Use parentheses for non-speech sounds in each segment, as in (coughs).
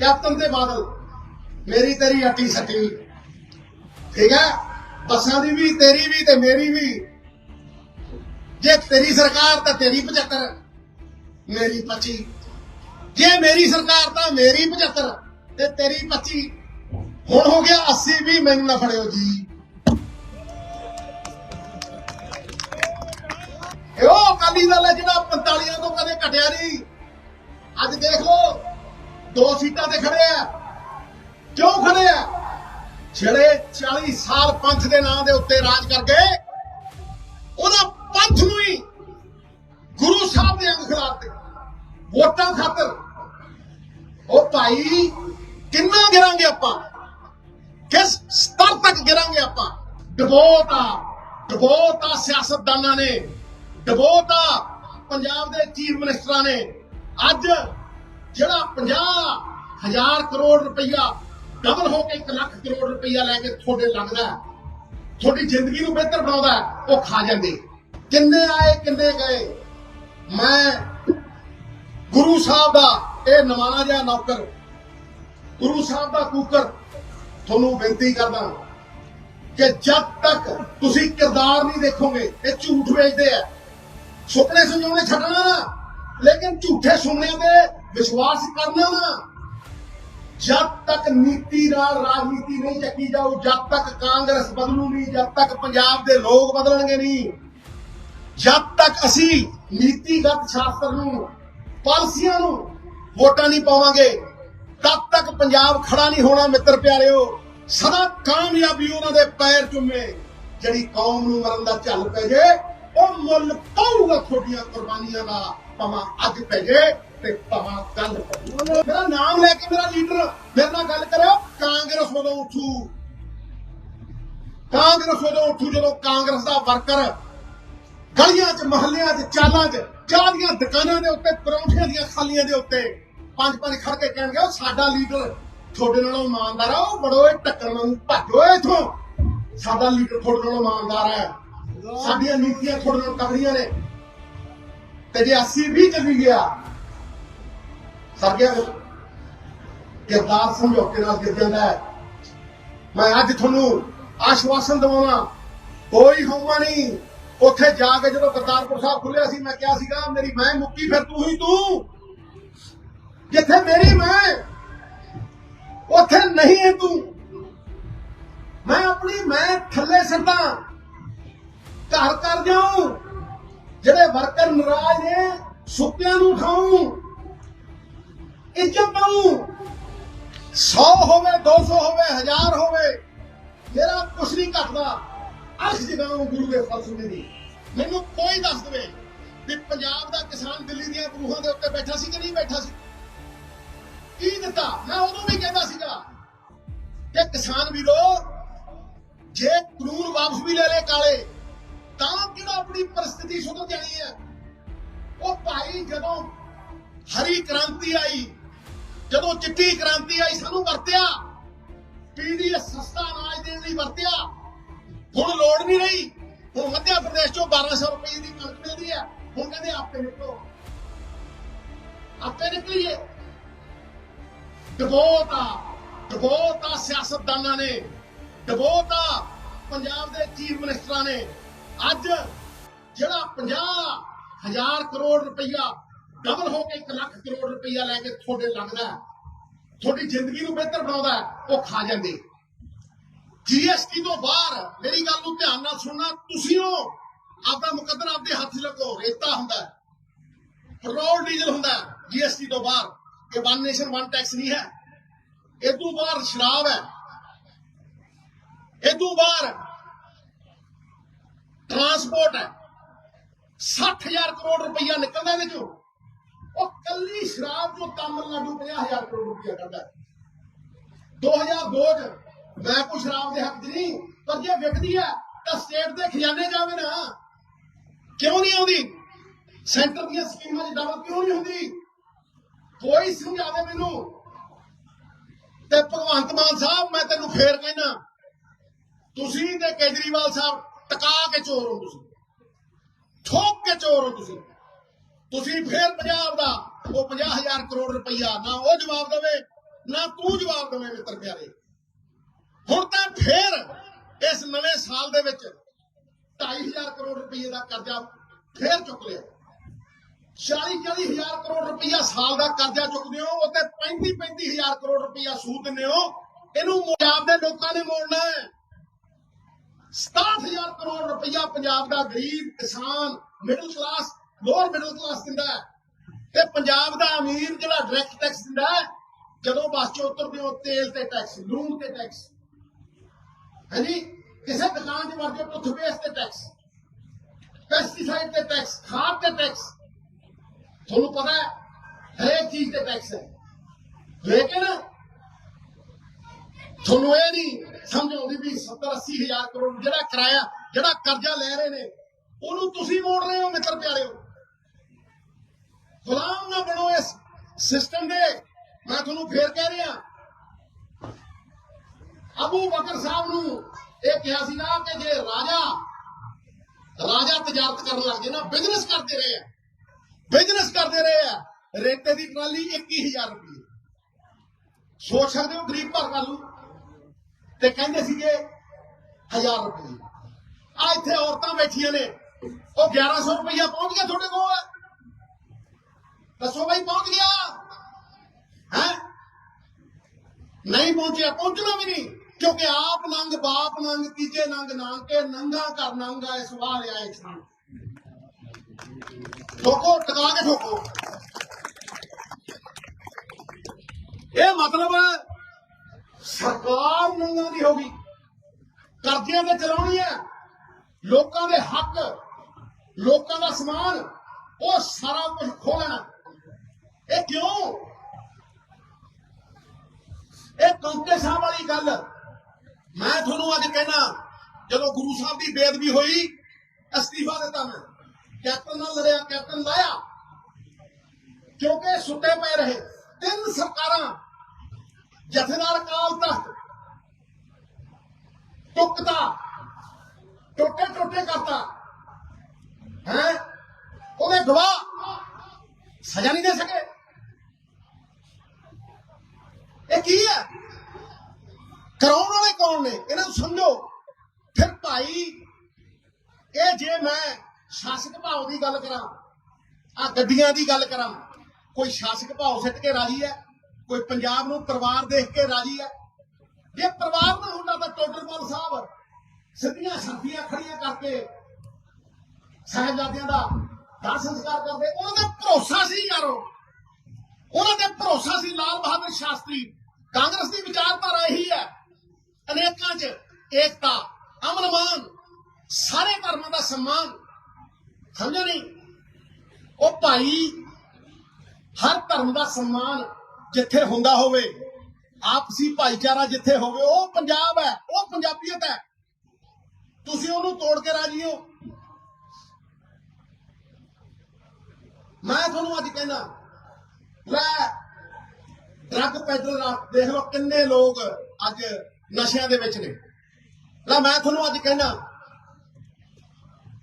Captain ਤੇ ਬਾਦਲ, ਮੇਰੀ ਤੇਰੀ ਅੱਟੀ ਸੱਟੀ। ਠੀਕ ਹੈ? ਬੱਸਾਂ ਦੀ ਵੀ, ਤੇਰੀ ਵੀ ਤੇ ਮੇਰੀ ਵੀ। ਜੇ ਤੇਰੀ ਸਰਕਾਰ ਤਾਂ ਤੇਰੀ 75 ਮੇਰੀ 25 ਜੇ ਮੇਰੀ ਸਰਕਾਰ ਤਾਂ ਮੇਰੀ 75 ਤੇ ਤੇਰੀ 25 ਹੁਣ ਹੋ ਗਿਆ 80 ਵੀ ਮੈਨੂੰ ਨਾ ਫੜਿਓ ਜੀ। ਇਹ ਅਕਾਲੀ ਦਲ ਹੈ ਜਿਹੜਾ 45 ਤੋਂ ਕਦੇ ਘਟਿਆ ਨਹੀਂ। ਅੱਜ ਦੇਖ ਲਓ। ਦੋ ਸੀਟਾਂ ਤੇ ਖੜੇ ਆ। ਕਿਉਂ ਖੜੇ ਆ? ਜਿਹੜੇ 40 ਸਾਲ ਪੰਥ ਦੇ ਨਾਂ ਦੇ ਉੱਤੇ ਰਾਜ ਕਰ ਗਏ, ਉਹਨਾਂ ਪੰਥ ਨੂੰ ਹੀ ਗੁਰੂ ਸਾਹਿਬ ਦੇ ਅੰਗ ਖਿਲਾਫ ਵੋਟਾਂ ਖਾਤਰ। ਉਹ ਭਾਈ, ਕਿੰਨਾ ਗਿਰਾਂਗੇ ਆਪਾਂ? ਕਿਸ ਸਤਰ ਤੱਕ ਗਿਰਾਂਗੇ ਆਪਾਂ? ਡਬੋਤਾ ਡਬੋਤਾ ਸਿਆਸਤਦਾਨਾਂ ਨੇ, ਡਬੋਤਾ ਪੰਜਾਬ ਦੇ ਚੀਫ ਮਿਨਿਸਟਰਾਂ ਨੇ ਅੱਜ ਜਿਹੜਾ 50 ਹਜ਼ਾਰ ਕਰੋੜ ਰੁਪਈਆ ਡਬਲ ਹੋ ਕੇ 1 ਲੱਖ ਕਰੋੜ ਰੁਪਈਆ ਲੈ ਕੇ ਤੁਹਾਡੇ ਲੱਗਦਾ ਤੁਹਾਡੀ ਜ਼ਿੰਦਗੀ ਨੂੰ ਬਿਹਤਰ ਬਣਾਉਂਦਾ ਉਹ ਖਾ ਜਾਂਦੇ। ਕਿੰਨੇ ਆਏ, ਕਿੰਨੇ ਗਏ? ਮੈਂ ਗੁਰੂ ਸਾਹਿਬ ਦਾ ਇਹ ਨਵਾਣਾ ਜਿਹਾ ਨੌਕਰ, ਗੁਰੂ ਸਾਹਿਬ ਦਾ ਕੂਕਰ ਤੁਹਾਨੂੰ ਬੇਨਤੀ ਕਰਦਾ ਕਿ ਜਦ ਤੱਕ ਤੁਸੀਂ ਕਿਰਦਾਰ ਨਹੀਂ ਦੇਖੋਗੇ, ਇਹ ਝੂਠ ਵੇਚਦੇ ਆ। ਸੁਪਨੇ ਸੰਜੋਣੇ ਛੱਡਣਾ ਨਾ। ਲੇਕਿਨ ਝੂਠੇ ਸੁਪਨਿਆਂ ਤੇ ਵਿਸ਼ਵਾਸ ਕਰਨਾ। ਨਾ ਜਦ ਤੱਕ ਨੀਤੀ ਨਾਲ ਰਾਜਨੀਤੀ ਨਹੀਂ ਚੱਕੀ ਜਾਊ, ਜਦ ਤੱਕ ਕਾਂਗਰਸ ਬਦਲੂ ਨਹੀਂ ਜਦ ਤੱਕ ਪੰਜਾਬ ਦੇ ਲੋਕ ਬਦਲਣਗੇ ਨਹੀਂ। ਜਦ ਤੱਕ ਅਸੀਂ ਨੀਤੀਗਤ ਸ਼ਾਸਤਰ ਨੂੰ, ਪਾਲਸੀਆਂ ਨੂੰ ਵੋਟਾਂ ਨਹੀਂ ਪਾਵਾਂਗੇ, ਤਦ ਤੱਕ ਪੰਜਾਬ ਖੜਾ ਨਹੀਂ ਹੋਣਾ, ਮਿੱਤਰ ਪਿਆਰਿਓ। ਸਦਾ ਕਾਮਯਾਬੀ ਉਹਨਾਂ ਦੇ ਪੈਰ ਚੁੰਮੇ, ਜਿਹੜੀ ਕੌਮ ਨੂੰ ਮਰਨ ਦਾ ਝੱਲ ਪੈ ਜੇ, ਉਹ ਮੁੱਲ ਪਾਊਗਾ ਤੁਹਾਡੀਆਂ ਕੁਰਬਾਨੀਆਂ ਦਾ। ਭਾਵੇਂ ਅੱਜ ਪੈ ਜੇ ਤੇ ਭਾਵੇਂ ਕੱਲ ਪੈ ਮੇਰਾ ਨਾਮ ਲੈ ਕੇ ਮੇਰਾ ਲੀਡਰ, ਮੇਰੇ ਨਾਲ ਗੱਲ ਕਰਿਓ, ਕਾਂਗਰਸ ਵੱਲੋਂ ਉੱਠੂ। ਕਾਂਗਰਸ ਵੱਲੋਂ ਉੱਠੂ ਜਦੋਂ ਕਾਂਗਰਸ ਦਾ ਵਰਕਰ ਗਲੀਆਂ 'ਚ, ਮਹੱਲਿਆਂ 'ਚ, ਚਾਲਾਂ 'ਚ, ਚਾਹ ਦੀਆਂ ਦੁਕਾਨਾਂ ਦੇ ਉੱਤੇ, ਪਰੌਂਠਿਆਂ ਦੀਆਂ ਖਾਲੀਆਂ ਦੇ ਉੱਤੇ ਪੰਜ ਪੰਜ ਖੜ ਕੇ ਕਹਿਣਗੇ, ਉਹ ਸਾਡਾ ਲੀਡਰ ਤੁਹਾਡੇ ਨਾਲੋਂ ਇਮਾਨਦਾਰ ਆ, ਉਹ ਬੜੋਏ ਟੱਕਰ ਵਾਂਗੂ ਭੱਜੋ ਇਥੋਂ। ਸਾਡਾ ਲੀਡਰ ਤੁਹਾਡੇ ਨਾਲੋਂ ਇਮਾਨਦਾਰ ਹੈ ਸਾਡੀਆਂ ਨੀਤੀਆਂ ਤੁਹਾਡੇ ਨਾਲੋਂ ਤਗੜੀਆਂ ਨੇ। ਤੇ ਜੇ 80 ਵੀ ਚੱਲੀ ਗਿਆ ਸਰ ਗਿਆ ਕਿਰਦਾਰ ਸਮਝੌਤੇ ਨਾਲ ਗਿਰ ਜਾਂਦਾ ਹੈ ਮੈਂ ਅੱਜ ਤੁਹਾਨੂੰ ਆਸ਼ਵਾਸਨ ਦਵਾਉਣਾ ਕੋਈ ਹੋਮਾ ਨਹੀਂ ਉੱਥੇ ਜਾ ਕੇ ਜਦੋਂ ਕਰਤਾਰਪੁਰ ਸਾਹਿਬ ਖੁੱਲਿਆ ਸੀ ਮੈਂ ਕਿਹਾ ਸੀਗਾ ਮੇਰੀ ਮੈਂ ਮੁੱਕੀ ਫਿਰ ਤੂੰ ਹੀ ਤੂੰ ਜਿੱਥੇ ਮੇਰੀ ਮੈਂ ਉੱਥੇ ਨਹੀਂ ਹੈ ਤੂੰ ਮੈਂ ਆਪਣੀ ਮੈਂ ਥੱਲੇ ਸਿੱਟਾਂ ਘਰ ਕਰ ਜਾਉਂ ਜਿਹੜੇ ਵਰਕਰ ਨਾਰਾਜ਼ ਨੇ, ਸੁੱਕਿਆਂ ਨੂੰ ਉਠਾਉਂ ਇੱਜ਼ਤ ਦਊਂ 100 ਹੋਵੇ 200 ਹੋਵੇ 1000 ਹੋਵੇ, ਮੇਰਾ ਕੁਛ ਨਹੀਂ ਘਟਦਾ। ਅਰਸ਼ ਜਗਾਉਂ ਗੁਰੂ ਦੇ ਫਲਸਫੇ ਦੀ। ਮੈਨੂੰ ਕੋਈ ਦੱਸ ਦੇਵੇ ਵੀ ਪੰਜਾਬ ਦਾ ਕਿਸਾਨ ਦਿੱਲੀ ਦੀਆਂ ਬਰੂਹਾਂ ਦੇ ਉੱਤੇ ਬੈਠਾ ਸੀ ਕਿ ਨਹੀਂ ਬੈਠਾ ਸੀ? ਕੀ ਦਿੱਤਾ? ਮੈਂ ਉਦੋਂ ਵੀ ਕਹਿੰਦਾ ਸੀਗਾ ਕਿ ਕਿਸਾਨ ਵੀਰੋ, ਜੇ ਕਾਨੂੰਨ ਵਾਪਸ ਵੀ ਲੈ ਲੈ ਕਾਲੇ, ਤਾਂ ਆਪਣੀ ਪਰਿਸਥਿਤੀ ਸੁਧਰ ਜਾਣੀ ਹੈ। ਉਹ ਭਾਈ ਜਦੋਂ ਹਰੀ ਕ੍ਰਾਂਤੀ ਆਈ, ਜਦੋਂ ਚਿੱਟੀ ਕ੍ਰਾਂਤੀ ਆਈ, ਸਾਨੂੰ ਵਰਤਿਆ। ਪੀਡੀਐਸ ਸਸਤਾ ਅਨਾਜ ਦੇਣ ਲਈ ਵਰਤਿਆ। ਹੁਣ ਲੋੜ ਨਹੀਂ ਰਹੀ। ਹੁਣ ਮੱਧ ਪ੍ਰਦੇਸ਼ ਚੋਂ 1200 ਰੁਪਏ ਦੀ ਕਣਕ ਮਿਲਦੀ ਹੈ। ਹੁਣ ਕਹਿੰਦੇ ਆਪੇ ਨਿਕਲੋ। ਆਪੇ ਨਿਕਲੀਏ। ਡਬੋਤਾ ਡਬੋਤਾ ਸਿਆਸਤਦਾਨਾਂ ਨੇ, ਡਬੋਤਾ ਪੰਜਾਬ ਦੇ ਚੀਫ ਮਿਨਿਸਟਰਾਂ ਨੇ ਅੱਜ ਜਿਹੜਾ 50 ਹਜ਼ਾਰ ਕਰੋੜ ਰੁਪਈਆ ਡਬਲ ਹੋ ਕੇ 1 ਲੱਖ ਕਰੋੜ ਰੁਪਈਆ ਲੈ ਕੇ ਤੁਹਾਡੇ ਲੱਗਦਾ ਤੁਹਾਡੀ ਜ਼ਿੰਦਗੀ ਨੂੰ ਬਿਹਤਰ ਬਣਾਉਂਦਾ ਉਹ ਖਾ ਜਾਂਦੇ। ਜੀਐਸਟੀ ਤੋਂ ਬਾਹਰ ਮੇਰੀ ਗੱਲ ਨੂੰ ਧਿਆਨ ਨਾਲ ਸੁਣਨਾ, ਤੁਸੀਂ ਹੋ, ਆਪਦਾ ਮੁਕੱਦਮਾ ਆਪਦੇ ਹੱਥ ਲੱਗੋ, ਰੇਤਾ ਹੁੰਦਾ ਪੈਟਰੋਲ, ਡੀਜ਼ਲ ਹੁੰਦਾ ਜੀਐਸਟੀ ਤੋਂ ਬਾਹਰ। ਇਹ ਵਨ ਨੇਸ਼ਨ ਵਨ ਟੈਕਸ ਨਹੀਂ ਹੈ। ਇਹ ਤੋਂ ਬਾਹਰ ਸ਼ਰਾਬ ਹੈ। ਇਹ ਤੋਂ ਬਾਹਰ ਟਰਾਂਸਪੋਰਟ ਹੈ। 60000 ਕਰੋੜ ਰੁਪਈਆ ਨਿਕਲਦਾ ਇਹਦੇ ਚੋਂ ਉਹ ਕੱਲੀ ਸ਼ਰਾਬ ਤੋਂ ਤਾਮਿਲਨਾਡੂ 50000 ਕਰੋੜ ਰੁਪਈਆ ਕਰਦਾ 2002 ਚ ਮੈਂ ਕੋਈ ਸ਼ਰਾਬ ਦੇ ਹੱਕ 'ਚ ਨਹੀਂ, ਪਰ ਜੇ ਵਿਕਦੀ ਹੈ, ਤਾਂ ਸਟੇਟ ਦੇ ਖਜ਼ਾਨੇ ਜਾਵੇ ਨਾ। ਕਿਉਂ ਨਹੀਂ ਆਉਂਦੀ? ਸੈਂਟਰ ਦੀਆਂ ਸਕੀਮਾਂ 'ਚ ਡਬਲ ਕਿਉਂ ਨਹੀਂ ਹੁੰਦੀ? ਕੋਈ ਸਮਝਾਵੇ ਮੈਨੂੰ? ਤੇ ਭਗਵੰਤ ਮਾਨ ਸਾਹਿਬ, ਮੈਂ ਤੈਨੂੰ ਫੇਰ ਕਹਿਣਾ ਤੁਸੀਂ ਤੇ ਕੇਜਰੀਵਾਲ ਸਾਹਿਬ ਟਕਾ ਕੇ ਚੋਰ ਹੋ ਤੁਸੀਂ। ਠੋਕ ਕੇ ਚੋਰ ਹੋ ਤੁਸੀਂ। ਤੁਸੀਂ ਫੇਰ ਪੰਜਾਬ ਦਾ, ਉਹ 50000 ਕਰੋੜ ਰੁਪਈਆ ਨਾ ਉਹ ਜਵਾਬ ਦੇਵੇ, ਨਾ ਤੂੰ ਜਵਾਬ ਦੇਵੇਂ ਮਿੱਤਰ ਪਿਆਰੇ। ਹੁਣ ਤਾਂ ਫੇਰ ਇਸ ਨਵੇਂ ਸਾਲ ਦੇ ਵਿੱਚ 2500 ਕਰੋੜ ਰੁਪਏ ਦਾ ਕਰਜ਼ਾ ਫੇਰ ਚੁੱਕ ਲਿਆ। 40 40 ਹਜ਼ਾਰ ਕਰੋੜ ਰੁਪਈਆ ਸਾਲ ਦਾ ਕਰਜ਼ਾ ਚੁੱਕਦੇ ਹੋ ਉਹ ਤੇ 35 35 ਹਜ਼ਾਰ ਕਰੋੜ ਰੁਪਇਆ ਸੂਦ ਦਿੰਦੇ ਹੋ। ਇਹਨੂੰ ਪੰਜਾਬ ਦੇ ਲੋਕਾਂ ਨੇ ਮੋੜਨਾ ਹੈ। 67000 ਕਰੋੜ ਰੁਪਇਆ ਪੰਜਾਬ ਦਾ ਗਰੀਬ ਕਿਸਾਨ middle class lower middle class ਦਿੰਦਾ ਹੈ। ਤੇ ਪੰਜਾਬ ਦਾ ਅਮੀਰ ਜਿਹੜਾ ਡਾਇਰੈਕਟ ਟੈਕਸ ਦਿੰਦਾ ਹੈ, ਜਦੋਂ ਬੱਸ 'ਚ ਉਤਰਦੇ ਹੋ, ਤੇਲ ਤੇ ਟੈਕਸ ਲੂਣ ਤੇ ਟੈਕਸ ਹਾਂਜੀ ਕਿਸੇ ਦੁਕਾਨ 'ਚ ਵਰਦੇ ਟੁੱਥਪੇਸਟ ਤੇ ਟੈਕਸ ਪੈਸਟੀਸਾਈਡ ਤੇ ਟੈਕਸ ਖਾਦ ਤੇ ਟੈਕਸ ਤੁਹਾਨੂੰ ਪਤਾ ਹੈ, ਹਰੇਕ ਚੀਜ਼ ਤੇ ਟੈਕਸ ਹੈ। ਲੇਕਿਨ ਤੁਹਾਨੂੰ ਇਹ ਨਹੀਂ ਸਮਝ ਆਉਂਦੀ ਵੀ 70 80 ਹਜ਼ਾਰ ਕਰੋੜ ਜਿਹੜਾ ਕਿਰਾਇਆ, ਜਿਹੜਾ ਕਰਜ਼ਾ ਲੈ ਰਹੇ ਨੇ, ਉਹਨੂੰ ਤੁਸੀਂ ਮੋੜ ਰਹੇ ਹੋ ਮਿੱਤਰ ਪਿਆਰਿਓ। ਗੁਲਾਮ ਨਾ ਬਣੋ ਇਸ ਸਿਸਟਮ ਦੇ। ਮੈਂ ਤੁਹਾਨੂੰ ਫੇਰ ਕਹਿ ਰਿਹਾ, ਅਬੂ ਬਕਰ ਸਾਹਿਬ ਨੂੰ ਇਹ ਕਿਹਾ ਸੀ ਨਾ ਕਿ ਜੇ ਰਾਜਾ ਰਾਜਾ ਤਜਾਰਤ ਕਰਨ ਲੱਗ ਜੇ ਨਾ ਬਿਜ਼ਨਸ ਕਰਦੇ ਰਹੇ ਆ। ਬਿਜ਼ਨਸ ਕਰਦੇ ਰਹੇ ਆ। ਰੇਤੇ ਦੀ ਟਰਾਲੀ 21000 ਰੁਪਏ। ਸੋਚ ਸਕਦੇ ਹੋ ਗਰੀਬ ਘਰ ਵਾਲੂ? ਤੇ ਕਹਿੰਦੇ ਸੀਗੇ 1000 ਰੁਪਏ। ਆ ਇੱਥੇ ਔਰਤਾਂ ਬੈਠੀਆਂ ਨੇ। ਉਹ 1100 ਰੁਪਇਆ ਪਹੁੰਚ ਗਿਆ ਤੁਹਾਡੇ ਕੋਲ? ਦੱਸੋ ਭਾਈ ਪਹੁੰਚ ਗਿਆ? ਹੈ? ਨਹੀਂ ਪਹੁੰਚਿਆ, ਪਹੁੰਚਣਾ ਵੀ ਨਹੀਂ। ਕਿਉਂਕਿ ਆਪ ਨੰਗ, ਬਾਪ ਨੰਗ, ਤੀਜੇ ਨੰਗ ਨਾਮ ਕੇ ਨੰਗਾ ਕਰ ਨੰਗਾ, ਇਸ ਵਾਰ ਆਏ ਛਾਂ ਠੋਕੋ, ਟਕਾ ਕੇ ਠੋਕੋ। ਇਹ ਮਤਲਬ ਸਰਕਾਰ ਨੰਗਾ ਦੀ ਹੋ ਗਈ। ਕਰਜ਼ਿਆਂ ਤੇ ਚਲਾਉਣੀ ਹੈ। ਲੋਕਾਂ ਦੇ ਹੱਕ, ਲੋਕਾਂ ਦਾ ਸਮਾਨ, ਉਹ ਸਾਰਾ ਕੁਝ ਖੋਲਣਾ ਇਹ ਕਿਉਂ? ਇਹ ਕੌਂਕੇ ਸਾਹਿਬ ਵਾਲੀ ਗੱਲ। ਮੈਂ ਤੁਹਾਨੂੰ ਅੱਜ ਕਹਿਣਾ, ਜਦੋਂ ਗੁਰੂ ਸਾਹਿਬ ਦੀ ਬੇਦਬੀ ਹੋਈ, ਅਸਤੀਫਾ ਦਿੱਤਾ ਮੈਂ। ਕੈਪਟਨ ਨਾਲ ਲੜਿਆ, ਕੈਪਟਨ ਲਾਇਆ। ਕਿਉਂਕਿ ਸੁੱਤੇ ਪਏ ਰਹੇ। ਤਿੰਨ ਸਰਕਾਰਾਂ ਜਥੇਦਾਰ ਕਾਲ ਤਖਤ। ਟੁਕਤਾ। ਟੋਟੇ ਟੋਟੇ ਕਰਤਾ। ਹੈ? ਉਹਦੇ ਗਵਾਹ ਸਜ਼ਾ ਨਹੀਂ ਦੇ ਸਕੇ। ਇਹ ਕੀ ਹੈ? ਕਰਾਉਣ ਵਾਲੇ ਕੌਣ ਨੇ? ਇਹਨਾਂ ਨੂੰ ਸਮਝੋ। ਫਿਰ ਭਾਈ, ਇਹ ਜੇ ਮੈਂ ਸ਼ਾਸਕ ਭਾਵ ਦੀ ਗੱਲ ਕਰਾਂ ਆ ਗੱਡੀਆਂ ਦੀ ਗੱਲ ਕਰਾਂ, ਕੋਈ ਸ਼ਾਸਕ ਭਾਵ ਸਿੱਟ ਕੇ ਰਾਜੀ ਹੈ? ਕੋਈ ਪੰਜਾਬ ਨੂੰ ਪਰਿਵਾਰ ਦੇਖ ਕੇ ਰਾਜੀ ਹੈ ਜੇ ਪਰਿਵਾਰ ਨਾ ਹੁੰਦਾ ਤਾਂ ਟੋਡਰਮਲ ਸਾਹਿਬ ਸਿੱਧੀਆਂ ਸਰਦੀਆਂ ਖੜੀਆਂ ਕਰਕੇ ਸਾਹਿਬਜ਼ਾਦਿਆਂ ਦਾ ਦਾਹ ਸੰਸਕਾਰ ਕਰਦੇ। ਉਹਨਾਂ ਦਾ ਭਰੋਸਾ ਸੀ ਯਾਰੋ। ਉਹਨਾਂ ਦੇ ਭਰੋਸਾ ਸੀ ਲਾਲ ਬਹਾਦਰ ਸ਼ਾਸਤਰੀ। ਕਾਂਗਰਸ ਦੀ ਵਿਚਾਰਧਾਰਾ ਇਹੀ ਹੈ। ਅਨੇਕਾਂ ਚ ਏਕਤਾ, ਅਮਨ ਮਾਨ, ਸਾਰੇ ਧਰਮਾਂ ਦਾ ਸਨਮਾਨ। ਸਮਝੋ ਨਹੀਂ? ਉਹ ਭਾਈ ਹਰ ਧਰਮ ਦਾ ਸਨਮਾਨ ਜਿੱਥੇ ਹੁੰਦਾ ਹੋਵੇ, ਆਪਸੀ ਭਾਈਚਾਰਾ ਜਿੱਥੇ ਹੋਵੇ, ਉਹ ਪੰਜਾਬ ਹੈ, ਉਹ ਪੰਜਾਬੀਅਤ ਹੈ। ਤੁਸੀਂ ਉਹਨੂੰ ਤੋੜ ਕੇ ਰਾਜੀ ਹੋ। ਮੈਂ ਤੁਹਾਨੂੰ ਅੱਜ ਕਹਿੰਦਾ, ਲੈ ਡਰੱਗ ਪੈਡਲਰ ਦੇਖ ਲਓ ਕਿੰਨੇ ਲੋਕ ਅੱਜ ਨਸ਼ਿਆਂ ਦੇ ਵਿੱਚ ਨੇ। ਲੈ, ਮੈਂ ਤੁਹਾਨੂੰ ਅੱਜ ਕਹਿੰਦਾ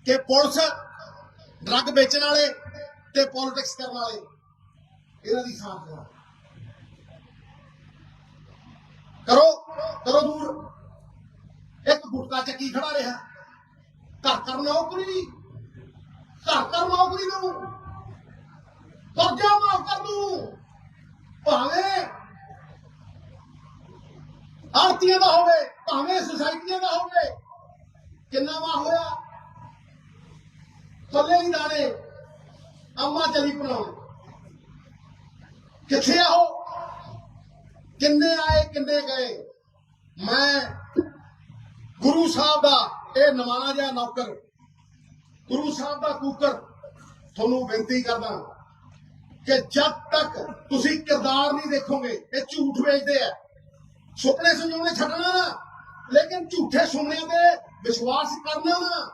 ਕਿ ਪੁਲਿਸ ਡਰੱਗ ਵੇਚਣ ਵਾਲੇ ਤੇ ਪੋਲਿਟਿਕਸ ਕਰਨ ਵਾਲੇ, ਇਹਨਾਂ ਦੀ ਸਾਥ ਕਰੋ ਕਰੋ ਕਰੋ ਦੂਰ। ਇੱਕ ਗੁਟਕਾ ਚੱਕੀ ਖੜਾ ਰਿਹਾ। ਘਰ ਕਰ ਨੌਕਰੀ। ਘਰ ਕਰ ਨੌਕਰੀ ਨੂੰ। ਕਰਜ਼ਾ ਮਾਫ ਕਰ ਦੂੰ। ਭਾਵੇਂ ਆਰਤੀਆਂ ਦਾ ਹੋਵੇ, ਭਾਵੇਂ ਸੁਸਾਇਟੀਆਂ ਦਾ ਹੋਵੇ, ਕਿੰਨਾ ਵਾ ਹੋਇਆ। ਪੱਲੇ ਨਹੀਂ ਦਾਣੇ ਅੰਮਾ ਚਲੀ ਪੜਾਉਣ ਕਿੱਥੇ ਆਹੋ ਕਿੰਨੇ ਆਏ, ਕਿੰਨੇ ਗਏ? ਮੈਂ ਗੁਰੂ ਸਾਹਿਬ ਦਾ ਇਹ ਨਵਾਣਾ ਜਿਹਾ ਨੌਕਰ, ਗੁਰੂ ਸਾਹਿਬ ਦਾ ਕੂਕਰ ਤੁਹਾਨੂੰ ਬੇਨਤੀ ਕਰਦਾ ਕਿ ਜਦ ਤੱਕ ਤੁਸੀਂ ਕਿਰਦਾਰ ਨਹੀਂ ਦੇਖੋਗੇ, ਇਹ ਝੂਠ ਵੇਚਦੇ ਆ। ਸੁਪਨੇ ਸੰਜੋਣੇ ਛੱਡਣਾ ਨਾ, ਲੇਕਿਨ ਝੂਠੇ ਸੁਪਨਿਆਂ ਤੇ ਵਿਸ਼ਵਾਸ ਕਰਨਾ ਨਾ।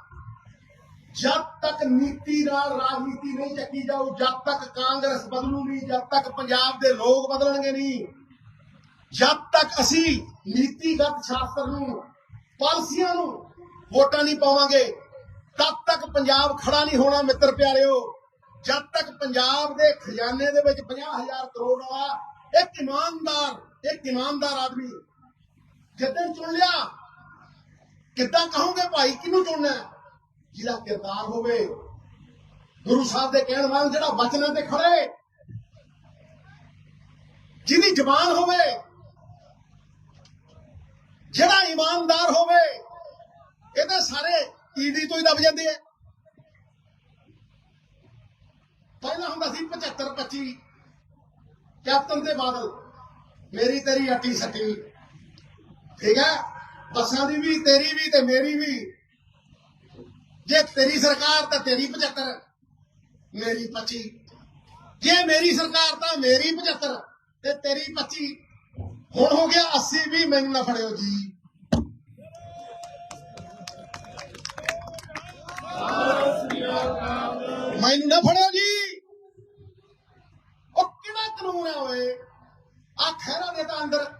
ਜਦ ਤੱਕ ਨੀਤੀ ਨਾਲ ਰਾਜਨੀਤੀ ਨਹੀਂ ਚੱਕੀ ਜਾਊ, ਜਦ ਤੱਕ ਕਾਂਗਰਸ ਬਦਲੂਗੀ, ਜਦ ਤੱਕ ਪੰਜਾਬ ਦੇ ਲੋਕ ਬਦਲਣਗੇ ਨਹੀਂ। ਜਦ ਤੱਕ ਅਸੀਂ ਨੀਤੀਗਤ ਸ਼ਾਸਤਰ ਨੂੰ, ਪਾਲਸੀਆਂ ਨੂੰ ਵੋਟਾਂ ਨਹੀਂ ਪਾਵਾਂਗੇ, ਤਦ ਤੱਕ ਪੰਜਾਬ ਖੜਾ ਨਹੀਂ ਹੋਣਾ ਮਿੱਤਰ ਪਿਆਰਿਓ ਜਦ ਤੱਕ ਪੰਜਾਬ ਦੇ ਖਜ਼ਾਨੇ ਦੇ ਵਿੱਚ 50000 ਕਰੋੜ ਵਾਲਾ ਇੱਕ ਇਮਾਨਦਾਰ ਇੱਕ ਇਮਾਨਦਾਰ ਆਦਮੀ ਜਿੱਦਣ ਚੁਣ ਲਿਆ, ਕਿੱਦਾਂ ਕਹੋਗੇ ਭਾਈ, ਕਿਹਨੂੰ ਚੁਣਨਾ ਹੈ? ਜਿਹਦਾ ਕਿਰਦਾਰ ਹੋਵੇ, ਗੁਰੂ ਸਾਹਿਬ ਦੇ ਕਹਿਣ ਵਾਂਗ ਜਿਹੜਾ ਵਚਨਾਂ ਤੇ ਖੜੇ, ਜਿਹਦੀ ਜ਼ਬਾਨ ਹੋਵੇ ਜਿਹੜਾ ਇਮਾਨਦਾਰ ਹੋਵੇ ਇਹਦੇ ਸਾਰੇ ਈਡੀ ਤੋਂ ਹੀ ਦਬ ਜਾਂਦੇ ਆ। ਪਹਿਲਾਂ ਹੁੰਦਾ ਸੀ 75 25 ਕੈਪਟਨ ਦੇ ਬਾਦਲ, ਮੇਰੀ ਤੇਰੀ ਅੱਟੀ ਸੱਟੀ ਠੀਕ ਹੈ? ਬੱਸਾਂ ਦੀ ਵੀ, ਤੇਰੀ ਵੀ ਤੇ ਮੇਰੀ ਵੀ। ਜੇ ਤੇਰੀ ਸਰਕਾਰ ਤਾਂ ਤੇਰੀ 75 ਮੇਰੀ 25 ਜੇ ਮੇਰੀ ਸਰਕਾਰ ਤਾਂ ਮੇਰੀ 75 ਤੇ ਤੇਰੀ 25 ਹੁਣ ਹੋ ਗਿਆ 80 ਵੀ ਮੈਨੂੰ ਨਾ ਫੜਿਓ ਜੀ। ਮੈਨੂੰ ਨਾ ਫੜਿਓ ਜੀ। ਉਹ ਕਿਹੜਾ ਕਾਨੂੰਨ ਹੈ ਓਏ? ਆ ਖੈਰਾ ਦੇ ਤਾਂ ਅੰਦਰ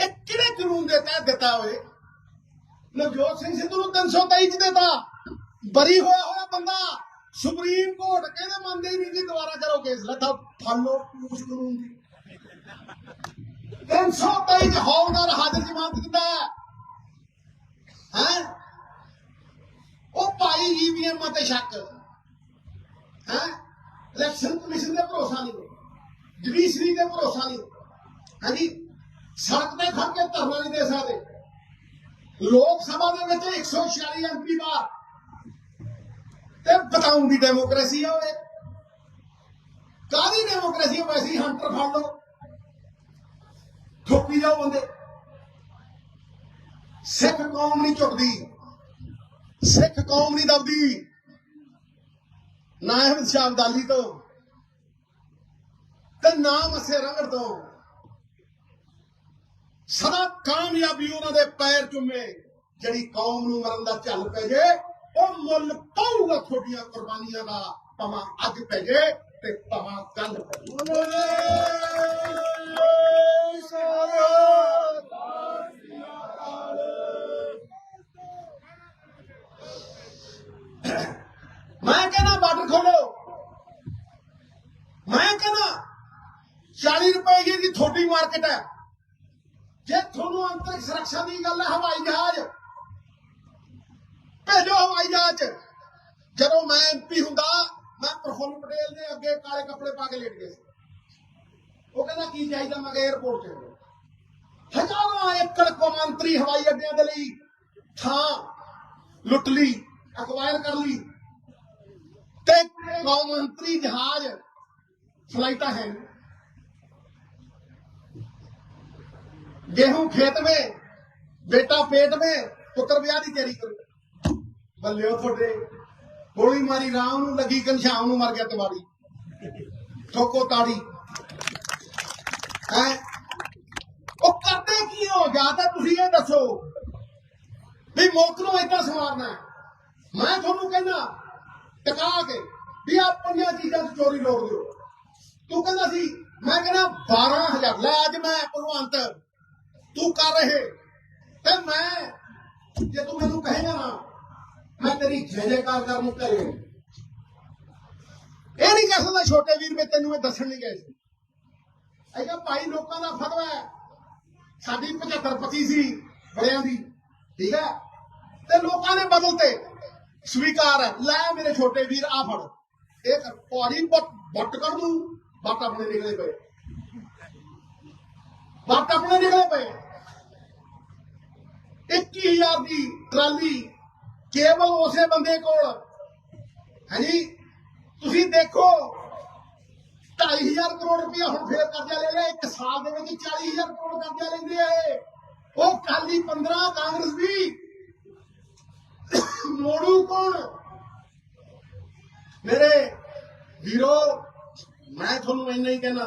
ਇਹ ਕਿਹੜੇ ਕਾਨੂੰਨ ਦੇ ਤਹਿਤ ਦਿੱਤਾ ਓਏ? ਨਵਜੋਤ ਸਿੰਘ ਸਿੱਧੂ ਨੂੰ 323 ਚ ਦਿੱਤਾ। ਬਰੀ ਹੋਇਆ ਹੋਇਆ ਬੰਦਾ। ਸੁਪਰੀਮ ਕੋਰਟ ਕਹਿੰਦੇ ਮੰਨਦੇ ਹੀ ਨਹੀਂ ਜੀ, ਦੁਬਾਰਾ ਕਰੋ ਕੇਸ। ਲੱਥਾ ਫਾਲੋ ਉਸ ਕਾਨੂੰਨ ਦੀ। 323 ਚ ਹੌਲਦਾਰ ਹਾਜ਼ਰ ਜ਼ਮਾਨਤ ਦਿੰਦਾ ਹੈ? ਹੈਂ? ਉਹ ਭਾਈ ਈਵੀਐਮ ਤੇ ਸ਼ੱਕ। ਹੈ? ਇਲੈਕਸ਼ਨ ਕਮਿਸ਼ਨ ਤੇ ਭਰੋਸਾ ਨਹੀਂ। ਜੁਡੀਸ਼ਰੀ ਤੇ ਭਰੋਸਾ ਨਹੀਂ। ਹਾਂਜੀ? ਸੜਕ ਤੇ ਖੜ ਕੇ ਧਰਨਾ ਨਹੀਂ ਦੇ ਸਕਦੇ। ਲੋਕ ਸਭਾ ਦੇ ਵਿੱਚ 146 ਐਮਪੀ ਬਾਹਰ। ਤੇ ਬਤਾਉਂ ਦੀ ਡੈਮੋਕ੍ਰੇਸੀ ਹੋਵੇ ਓਏ। ਕਾਦੀ ਡੈਮੋਕ੍ਰੇਸੀ ਵੈਸੀ ਹੰਟਰ ਫੜ ਲਓ। ਠੋਕੀ ਜਾਓ ਬੰਦੇ। ਸਿੱਖ ਕੌਮ ਨਹੀਂ ਝੁਕਦੀ। ਸਿੱਖ ਕੌਮ ਨਹੀਂ ਦਬਦੀ। ਨਾ ਅਹਿਮਦ ਸ਼ਾਹ ਅਬਦਾਲੀ ਤੋਂ, ਤੇ ਨਾ ਮਸੇ ਰੰਗੜ ਤੋਂ। ਸਦਾ ਕਾਮਯਾਬੀ ਉਹਨਾਂ ਦੇ ਪੈਰ ਚੁੰਮੇ। ਜਿਹੜੀ ਕੌਮ ਨੂੰ ਮਰਨ ਦਾ ਝੱਲ ਪੈ ਜੇ, ਉਹ ਮੁੱਲ ਪਾਊਗਾ ਤੁਹਾਡੀਆਂ ਕੁਰਬਾਨੀਆਂ ਦਾ। ਪਮਾ ਅੱਜ ਪੈ ਜੇ ਤੇ ਪਮਾ ਕੱਲ ਪੈ ਜੇ। (coughs) ਮੈਂ ਕਹਿੰਦਾ ਬਾਰਡਰ ਖੋਲੋ। ਮੈਂ ਕਹਿੰਦਾ 40 ਰੁਪਏ ਦੀ ਤੁਹਾਡੀ ਮਾਰਕੀਟ ਹੈ। ਜੇ ਤੁਹਾਨੂੰ ਅੰਤਰਿਕ ਸੁਰੱਖਿਆ ਦੀ ਗੱਲ ਹੈ ਹਵਾਈ ਜਹਾਜ਼, ਭੇਜੋ ਹਵਾਈ ਜਹਾਜ਼। ਜਦੋਂ ਮੈਂ ਐਮਪੀ ਹੁੰਦਾ, ਮੈਂ ਪ੍ਰਫੁੱਲ ਪਟੇਲ ਦੇ ਅੱਗੇ ਕਾਲੇ ਕੱਪੜੇ ਪਾ ਕੇ ਲੇਟ ਗਿਆ ਉਹ ਕਹਿੰਦਾ, ਕੀ ਚਾਹੀਦਾ? ਮੈਂ ਕਿਹਾ 에어ਪੋਰਟ ਤੇ ਹਜ਼ਾਰਾਂ ਏਕੜ ਕੌਮਾਂਤਰੀ ਹਵਾਈ ਅੱਡਿਆਂ ਦੇ ਲਈ ਥਾਂ ਲੁੱਟ ਲਈ ਅਕਵਾਇਰ ਕਰ ਲਈ। ਤੇ ਕੌਮਾਂਤਰੀ ਜਹਾਜ਼ ਫਲਾਈਟਾਂ ਹੈ। गेहूं खेत में बेटा पेट में पुत्र ਵਿਆਹ ਦੀ ਤਿਆਰੀ ਕਰੋ। ਬੱਲਿਓ ਤੁਹਾਡੇ, ਗੋਲੀ ਮਾਰੀ, ਰਾਮ ਨੂੰ ਲੱਗੀ ਘਨਸ਼ਾਮ ਨੂੰ ਮਰ ਗਿਆ ਤਵਾੜੀ। ਠੋਕੋ ਤਾੜੀ। ਹੈ? ਉਹ ਕਰਦੇ ਕੀ ਹੋ? ਜਾਂ ਤਾਂ ਤੁਸੀਂ ਇਹ ਦੱਸੋ ਵੀ ਮੁਲਕ ਨੂੰ ਏਦਾਂ ਸਵਾਰਨਾ ਮੈਂ ਤੁਹਾਨੂੰ ਕਹਿੰਦਾ, ਟਿਕਾ ਕੇ ਵੀ ਆ ਪੰਜਾਂ ਚੀਜ਼ਾਂ 'ਚ ਚੋਰੀ ਰੋਕ ਦਿਓ। ਤੂੰ ਕਹਿੰਦਾ ਸੀ, ਮੈਂ ਕਹਿੰਦਾ 12000 ਲੈ ਅੱਜ ਮੈਂ ਭਗਵੰਤ, ਤੂੰ ਕਰ ਰਹੇ ਤੇ ਮੈਂ, ਜੇ ਤੂੰ ਮੈਨੂੰ ਕਹੇਗਾ ਨਾ, ਮੈਂ ਤੇਰੀ ਜੈ ਜੈਕਾਰ ਕਰਨ ਨੂੰ ਘਰੇ ਇਹ ਨਹੀਂ ਕਹਿ ਸਕਦਾ ਛੋਟੇ ਵੀਰ ਮੈਂ ਤੈਨੂੰ ਇਹ ਦੱਸਣ ਨਹੀਂ ਗਏ ਸੀ। ਇਹ ਕਿਹਾ ਭਾਈ ਲੋਕਾਂ ਦਾ ਫਤਵਾ ਹੈ। ਸਾਡੀ 75 ਪਤੀ ਸੀ ਬੜਿਆਂ ਦੀ, ਠੀਕ ਹੈ? ਤੇ ਲੋਕਾਂ ਨੇ ਬਦਲਤੇ ਸਵੀਕਾਰ ਹੈ। ਲੈ ਮੇਰੇ ਛੋਟੇ ਵੀਰ ਆ ਫੜ। ਇਹ ਕਰ ਬੱਟ ਕਰ ਦੂੰ ਬੱਟ ਆਪਣੇ ਨਿਕਲੇ ਪਏ। ਬੱਟ ਆਪਣੇ ਨਿਕਲੇ ਪਏ। 21000 ਦੀ ਟਰਾਲੀ ਕੇਵਲ ਉਸੇ ਬੰਦੇ ਕੋਲ। ਹਾਂਜੀ ਤੁਸੀਂ ਦੇਖੋ 2500 ਕਰੋੜ ਰੁਪਇਆ ਹੁਣ ਫੇਰ ਕਰਜ਼ਾ ਲੈ ਲਿਆ, ਇੱਕ ਸਾਲ ਦੇ ਵਿੱਚ 40000 ਕਰੋੜ ਕਰਜ਼ਾ ਲੈਂਦੇ ਆ ਇਹ। ਉਹ ਕਾਲੀ 15 ਕਾਂਗਰਸ ਵੀ ਮੋੜੂ ਕੌਣ? ਮੇਰੇ ਵੀਰੋ, ਮੈਂ ਤੁਹਾਨੂੰ ਇੰਨਾ ਹੀ ਕਹਿਣਾ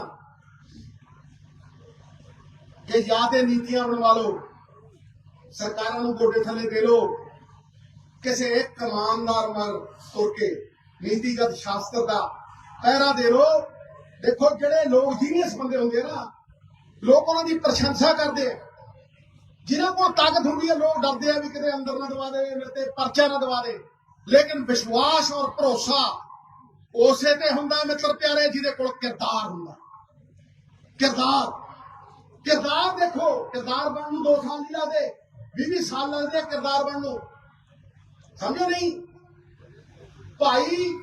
ਕਿ ਜਾਂ ਤੇ ਨੀਤੀਆਂ ਬਣਵਾ ਲਓ, ਸਰਕਾਰਾਂ ਨੂੰ ਗੋਡੇ ਥੱਲੇ ਦੇ ਲਓ, ਕਿਸੇ ਇੱਕ ਇਮਾਨਦਾਰ ਨਾਲ ਤੁਰ ਕੇ ਨੀਤੀਗਤ ਸ਼ਾਸਤਰ ਦਾ ਪਹਿਰਾ ਦੇ ਲਓ ਦੇਖੋ ਜਿਹੜੇ ਲੋਕ ਜੀਨੀਅਸ ਬੰਦੇ ਹੁੰਦੇ ਆ ਨਾ, ਲੋਕ ਉਹਨਾਂ ਦੀ ਪ੍ਰਸ਼ੰਸਾ ਕਰਦੇ ਆ। ਜਿਨ੍ਹਾਂ ਕੋਲ ਤਾਕਤ ਹੁੰਦੀ ਹੈ ਲੋਕ ਡਰਦੇ ਆ ਵੀ ਕਿਤੇ ਅੰਦਰ ਨਾ ਦਵਾ ਦੇ ਮੇਰੇ ਤੇ ਪਰਚਾ ਨਾ ਦਵਾ ਦੇ। ਲੇਕਿਨ ਵਿਸ਼ਵਾਸ ਔਰ ਭਰੋਸਾ ਉਸੇ ਤੇ ਹੁੰਦਾ ਮਿੱਤਰ ਪਿਆਰੇ, ਜਿਹਦੇ ਕੋਲ ਕਿਰਦਾਰ ਹੁੰਦਾ। ਕਿਰਦਾਰ। ਕਿਰਦਾਰ ਦੇਖੋ, ਕਿਰਦਾਰ ਬਣਨ ਨੂੰ 2 ਸਾਲ ਨਹੀਂ ਲੱਗਦੇ 20 ਸਾਲ ਲੱਗਦੇ ਕਿਰਦਾਰ ਬਣਨ ਨੂੰ। ਸਮਝੋ ਨਹੀਂ? ਭਾਈ,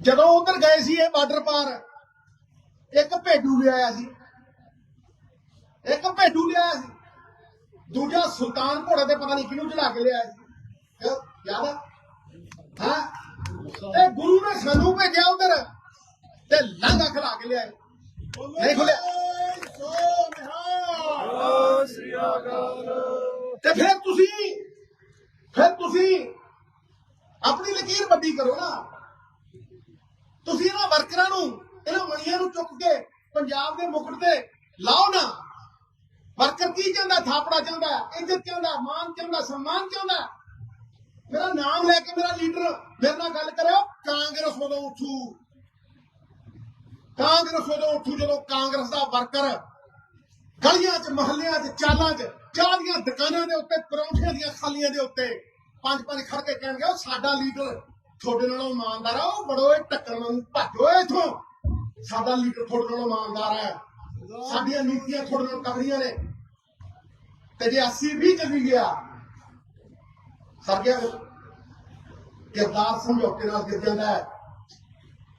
ਜਦੋਂ ਉਧਰ ਗਏ ਸੀ ਇਹ ਬਾਰਡਰ ਪਾਰ ਇੱਕ ਭੇਡੂ ਲਿਆਇਆ ਸੀ। ਇੱਕ ਭੇਡੂ ਲਿਆਇਆ ਸੀ। ਦੂਜਾ ਸੁਲਤਾਨ ਘੋੜੇ ਤੇ ਪਤਾ ਨਹੀਂ ਕਿਹਨੂੰ ਚੜਾ ਕੇ ਲਿਆਇਆ ਸੀ। ਕਿਉਂ? ਯਾਦ ਆ? ਹਾਂ? ਇਹ ਗੁਰੂ ਨੇ ਸਾਨੂੰ ਭੇਜਿਆ ਉਧਰ ਤੇ ਲਾਂਗਾ ਖਿਲਾ ਕੇ ਲਿਆਏ ਨਹੀਂ ਖੁੱਲਿਆ। ਤੇ ਫਿਰ ਤੁਸੀਂ ਫਿਰ ਤੁਸੀਂ ਆਪਣੀ ਲਕੀਰ ਵੱਡੀ ਕਰੋ ਨਾ। ਤੁਸੀਂ ਇਹਨਾਂ ਵਰਕਰਾਂ ਨੂੰ ਇਹਨਾਂ ਮਣੀਆਂ ਨੂੰ ਚੁੱਕ ਕੇ ਪੰਜਾਬ ਦੇ ਮੁਕਟ ਤੇ ਲਾਓ ਨਾ। ਵਰਕਰ ਕੀ ਚਾਹੁੰਦਾ? ਥਾਪੜਾ ਚਾਹੁੰਦਾ, ਇੱਜ਼ਤ ਚਾਹੁੰਦਾ ਮਾਨ ਚਾਹੁੰਦਾ, ਸਨਮਾਨ ਚਾਹੁੰਦਾ। ਮੇਰਾ ਨਾਮ ਲੈ ਕੇ ਮੇਰਾ ਲੀਡਰ ਮੇਰੇ ਨਾਲ ਗੱਲ ਕਰਿਓ, ਕਾਂਗਰਸ ਉਦੋਂ ਉੱਠੂ। ਕਾਂਗਰਸ ਉਦੋਂ ਉੱਠੂ ਜਦੋਂ ਕਾਂਗਰਸ ਦਾ ਵਰਕਰ ਗਲੀਆਂ 'ਚ, ਮਹੱਲਿਆਂ 'ਚ, ਚਾਲਾਂ 'ਚ ਚਾਹ ਦੀਆਂ ਦੁਕਾਨਾਂ ਦੇ ਉੱਤੇ, ਪਰੌਂਠਿਆਂ ਦੀਆਂ ਖਾਲੀਆਂ ਦੇ ਉੱਤੇ ਪੰਜ ਪੰਜ ਖੜ ਕੇ ਕਹਿਣਗੇ, ਉਹ ਸਾਡਾ ਲੀਡਰ, ਤੁਹਾਡੇ ਨਾਲੋਂ ਇਮਾਨਦਾਰ ਆ, ਉਹ ਬੜੋਏ ਟੱਕਰ ਨੂੰ ਭੱਜੋ ਇਥੋਂ। ਸਾਡਾ ਲੀਡਰ ਤੁਹਾਡੇ ਨਾਲੋਂ ਇਮਾਨਦਾਰ ਹੈ। ਸਾਡੀਆਂ ਨੀਤੀਆਂ ਤੁਹਾਡੇ ਨਾਲ ਤਗੜੀਆਂ ਨੇ। ਤੇ ਜੇ 80 ਵੀ ਚੱਲੀ ਗਿਆ, ਸਰ ਗਿਆ ਕਿਰਦਾਰ ਸਮਝੌਤੇ ਨਾਲ ਗਿਰ ਜਾਂਦਾ ਹੈ।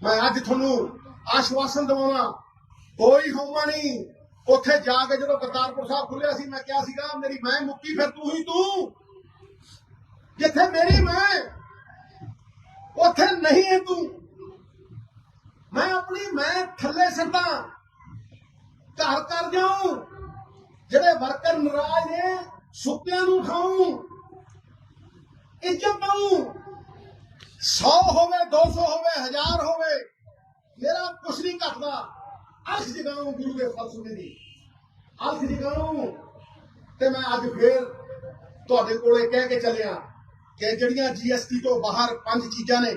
ਮੈਂ ਅੱਜ ਤੁਹਾਨੂੰ ਆਸ਼ਵਾਸਨ ਦਵਾਉਣਾ ਕੋਈ ਹੋਮਾ ਨਹੀਂ। ਉੱਥੇ ਜਾ ਕੇ ਜਦੋਂ ਕਰਤਾਰਪੁਰ ਸਾਹਿਬ ਖੁੱਲਿਆ ਸੀ, ਮੈਂ ਕਿਹਾ ਸੀਗਾ, ਮੇਰੀ ਮੈਂ ਮੁੱਕੀ ਫਿਰ ਤੂੰ ਹੀ ਤੂੰ। ਜਿੱਥੇ ਮੇਰੀ ਮੈਂ, ਉੱਥੇ ਨਹੀਂ ਹੈ ਤੂੰ। ਮੈਂ ਆਪਣੀ ਮੈਂ ਥੱਲੇ ਸਿੱਟਾਂ ਘਰ ਕਰ ਜਾਉਂ ਜਿਹੜੇ ਵਰਕਰ ਨਾਰਾਜ਼ ਨੇ ਸੁੱਕਿਆਂ ਨੂੰ ਉਠਾਉਂ ਇੱਜ਼ਤ ਦਊਂ। 100 ਹੋਵੇ 200 ਹੋਵੇ 1000 ਹੋਵੇ, ਮੇਰਾ ਕੁਛ ਨਹੀਂ ਘਟਦਾ। ਅਰਸ਼ ਜਗਾਉ ਗੁਰੂ ਦੇ ਫਲਸਫੇ ਦੀ। ਅਰਸ਼ ਜਗਾਉ ਤੇ ਮੈਂ ਅੱਜ ਫੇਰ ਤੁਹਾਡੇ ਕੋਲੇ ਕਹਿ ਕੇ ਚੱਲਿਆ ਕਿ ਜਿਹੜੀਆਂ ਜੀਐਸਟੀ ਤੋਂ ਬਾਹਰ ਪੰਜ ਚੀਜ਼ਾਂ ਨੇ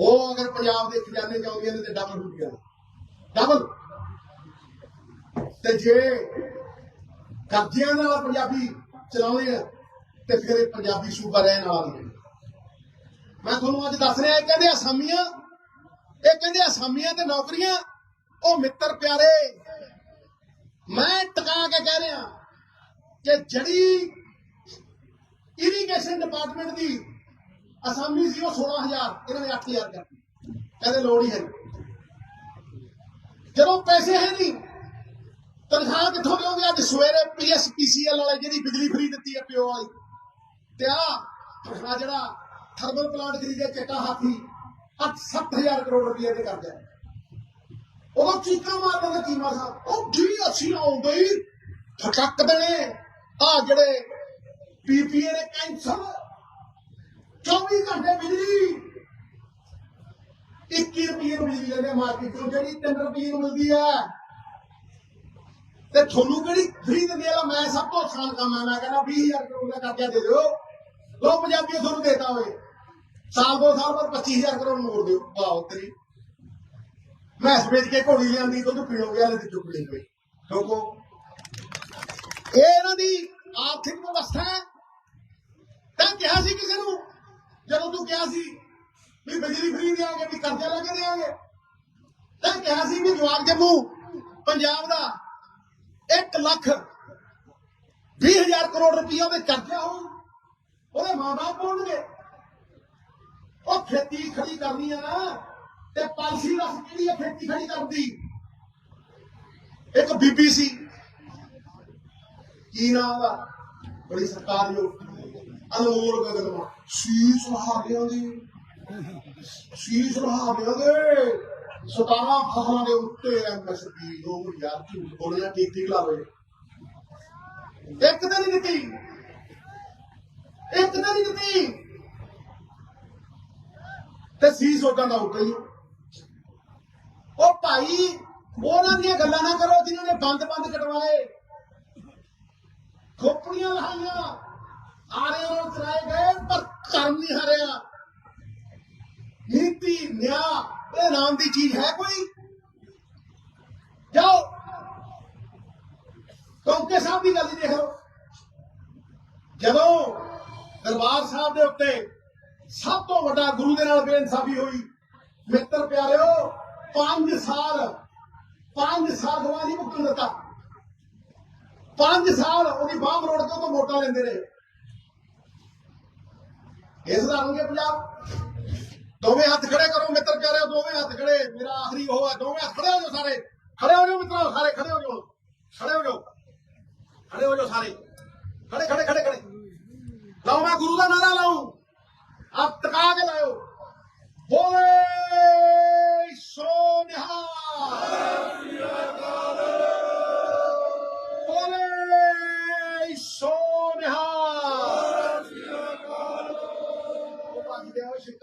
ਉਹ ਅਗਰ ਪੰਜਾਬ ਦੇ ਖਜ਼ਾਨੇ ਚ ਆਉਂਦੀਆਂ ਨੇ ਤੇ ਡਬਲ ਹੁੰਦੀਆਂ ਡਬਲ ਤੇ ਜੇ ਕਰਜ਼ਿਆਂ ਨਾਲ ਪੰਜਾਬੀ ਚਲਾਉਣੇ ਆ, ਤੇ ਫਿਰ ਇਹ ਪੰਜਾਬੀ ਸੂਬਾ ਰਹਿਣ ਵਾਲਾ ਨਹੀਂ ਮੈਂ ਤੁਹਾਨੂੰ ਅੱਜ ਦੱਸ ਰਿਹਾ, ਇਹ ਕਹਿੰਦੇ ਅਸਾਮੀਆਂ, ਇਹ ਕਹਿੰਦੇ ਅਸਾਮੀਆਂ ਤੇ ਨੌਕਰੀਆਂ, ਉਹ ਮਿੱਤਰ ਪਿਆਰੇ, ਮੈਂ ਟਕਾ ਕੇ ਕਹਿ ਰਿਹਾ ਕਿ ਜਿਹੜੀ ਇਰੀਗੇਸ਼ਨ ਡਿਪਾਰਟਮੈਂਟ ਦੀ ਅਸਾਮੀ ਸੀ, ਉਹ 16000 ਇਹਨਾਂ ਨੇ 8000 ਕਰਤੀ ਕਹਿੰਦੇ ਲੋੜ ਹੀ ਹੈ ਜਦੋਂ ਪੈਸੇ ਹੈ ਨਹੀਂ, ਤਨਖਾਹ ਕਿੱਥੋਂ ਦਿਓਗੇ ਅੱਜ ਸਵੇਰੇ ਪੀਐਸਪੀਸੀਐਲ ਵਾਲੇ ਜਿਹਦੀ ਬਿਜਲੀ ਫਰੀ ਦਿੱਤੀ ਹੈ ਪਿਓ ਵਾਲੀ, ਤੇ ਆ ਆ ਜਿਹੜਾ ਥਰਮਲ ਪਲਾਂਟ ਖਰੀਦਿਆ ਚੱਟਾ ਹਾਥੀ 8-7000 ਕਰੋੜ ਰੁਪਏ ਦੇ ਕਰਦਾ ਹੈ। ਚੀਕਾਂ ਮਾਰਨ ਨੇ ਚੀਮਾ ਸਾਹਿਬ ਉਹ ਜੀ ਅਸੀਂ ਆਉਂਦੇ ਹੀ ਫਟਕ ਦੇਣੇ ਆ ਜਿਹੜੇ ਪੀਪੀਏ ਨੇ ਕੈਂਸਲ 24 ਘੰਟੇ ਬਿਜਲੀ। 21 ਰੁਪਏ ਨੂੰ ਬਿਜਲੀ ਲੈਂਦੇ ਮਾਰਕੀਟ ਤੋਂ, ਜਿਹੜੀ 3 ਰੁਪਏ ਨੂੰ ਮਿਲਦੀ ਹੈ। ਤੇ ਤੁਹਾਨੂੰ ਕਿਹੜੀ ਫ੍ਰੀ ਦਿੰਦੇ ਆ ਮੈਂ ਸਭ ਤੋਂ ਆਸਾਨ ਕੰਮ ਹੈ, ਮੈਂ ਕਹਿੰਦਾ 20000 ਕਰੋੜ ਦਾ ਕਰਜ਼ਾ ਦੇ ਦਿਓ। ਲੋ ਪੰਜਾਬੀ ਤੁਹਾਨੂੰ ਦੇਤਾ ਹੋਵੇ। ਸਾਲ ਦੋ ਸਾਲ ਬਾਅਦ 25000 ਕਰੋੜ ਮੋੜ ਦਿਓ। ਵਾਹ ਤੇਰੀ ਮੈਂ ਵੇਚ ਕੇ ਘੋੜੀ ਲਿਆਂਦੀ, ਦੁੱਧ ਪੀਣੋਗੇ ਹਲੇ ਤੇ ਚੁੱਪ ਨਹੀਂ ਠੋਕੋ। ਇਹ ਇਹਨਾਂ ਦੀ ਆਰਥਿਕ ਵਿਵਸਥਾ ਹੈ। ਤਾਂ ਕਿਹਾ ਸੀ ਕਿਸੇ ਨੂੰ ਜਦੋਂ ਤੂੰ ਕਿਹਾ ਸੀ ਵੀ ਬਿਜਲੀ ਫ੍ਰੀ ਦੇਾਂਗੇ ਵੀ ਕਰਜ਼ਾ ਲੈ ਕੇ ਦੇਾਂਗੇ ਤਾਂ ਕਿਹਾ ਸੀ ਵੀ ਜਵਾਬ ਜੰਮੂ, ਪੰਜਾਬ ਦਾ 1 ਲੱਖ 20000 ਕਰੋੜ ਰੁਪਈਆ ਦੇ ਕਰਜ਼ਾ ਹੋ ਉਹਦੇ ਮਾਂ-ਬਾਪ ਹੋਣਗੇ। ਉਹ ਖੇਤੀ ਖੜੀ ਕਰਨੀ ਆ ਨਾ, ਤੇ ਪਾਲਸੀ ਦੱਸ ਕਿਹੜੀ ਆ ਖੇਤੀ ਖੜੀ ਕਰਦੀ ਇੱਕ ਬੀਬੀ ਸੀ, ਕੀ ਨਾਮ ਦਾ ਬੜੀ ਸਰਕਾਰ ਜੋ ਅਨਮੋਲ ਗਗਨਮਾ ਸੀਸ ਰਹਾਵਿਆਂ ਦੀ। ਸੀਸ ਰਹਾਵਿਆਂ ਦੇ। 17 ਫਸਲਾਂ ਦੇ ਉੱਤੇ ਐਮਐਸਪੀ ਹੋ ਯਾਰ ਝੂਠ ਬੋਲਿਆ ਠੀਕ ਠੀਕ ਲਾ ਇੱਕ ਦਿਨ ਦਿੱਤੀ। ਇੱਕ ਦਿਨ ਦਿੱਤੀ। ਤੇ ਸੀਸ ਉਦਾਂ ਦਾ ਉੱਤੇ ਹੀ। ਉਹ ਭਾਈ, ਉਹਨਾਂ ਦੀਆਂ ਗੱਲਾਂ ਨਾ ਕਰੋ ਜਿਨ੍ਹਾਂ ਨੇ ਬੰਦ ਬੰਦ ਕਟਵਾਏ। ਖੋਪੜੀਆਂ ਲਾਈਆਂ। ਆਰੇ ਉਹ ਚਲਾਏ ਗਏ, ਪਰ ਕਰਮ ਨਹੀਂ ਹਰਿਆ। ਨੀਤੀ, ਨਿਆਂ, ਇਹ ਨਾਮ ਦੀ ਚੀਜ਼ ਹੈ ਕੋਈ? ਜਾਓ। ਕੌਂਕੇ ਸਾਹਿਬ ਦੀ ਗੱਲ ਹੀ ਦੇਖੋ ਜਦੋਂ ਦਰਬਾਰ ਸਾਹਿਬ ਦੇ ਉੱਤੇ ਸਭ ਤੋਂ ਵੱਡਾ ਗੁਰੂ ਦੇ ਨਾਲ ਬੇਇਨਸਾਫੀ ਹੋਈ, ਮਿੱਤਰ ਪਿਆਰਿਓ 5 ਸਾਲ 5 ਸਾਲ ਗਵਾਹ ਨਹੀਂ ਭੁਗਤਣ ਦਿੱਤਾ। 5 ਸਾਲ ਉਹਦੀ ਬਾਹ ਮਰੋੜ ਕੇ ਉਹ ਤੋਂ ਵੋਟਾਂ ਲੈਂਦੇ ਰਹੇ। ਇਸ ਦਾ ਰੰਗੇ ਪੰਜਾਬ। ਦੋਵੇਂ ਹੱਥ ਖੜੇ ਕਰੋ, ਮਿੱਤਰ ਪਿਆਰਿਓ, ਦੋਵੇਂ ਹੱਥ ਖੜੇ। ਮੇਰਾ ਆਖਰੀ ਉਹ ਹੈ ਦੋਵੇਂ ਹੱਥ ਖੜੇ ਹੋ ਜਾਓ ਸਾਰੇ। ਖੜੇ ਹੋ ਜਾਓ ਮਿੱਤਰੋ, ਸਾਰੇ ਖੜੇ ਹੋ ਜਾਓ। ਖੜੇ ਹੋ ਜਾਓ। ਖੜੇ ਹੋ ਜਾਓ ਸਾਰੇ। ਖੜੇ ਖੜੇ ਖੜੇ ਖੜੇ। ਲਾਓ ਮੈਂ ਗੁਰੂ ਦਾ ਨਾਰਾ ਲਾਉਂ। ਆਪ ਟਕਾ ਕੇ ਲਾਇਓ। ਬੋਲੇ ਸੋ ਨਿਹਾਲ। ਬੋਲੇ ਪੰਜ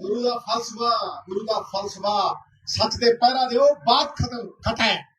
ਗੁਰੂ ਦਾ ਫਲਸਫਾ, ਗੁਰੂ ਦਾ ਫਲਸਫਾ। ਸੱਚ ਦੇ ਪਹਿਰਾ ਦਿਓ, ਬਾਤ ਖਤਮ ਖਟਾ ਹੈ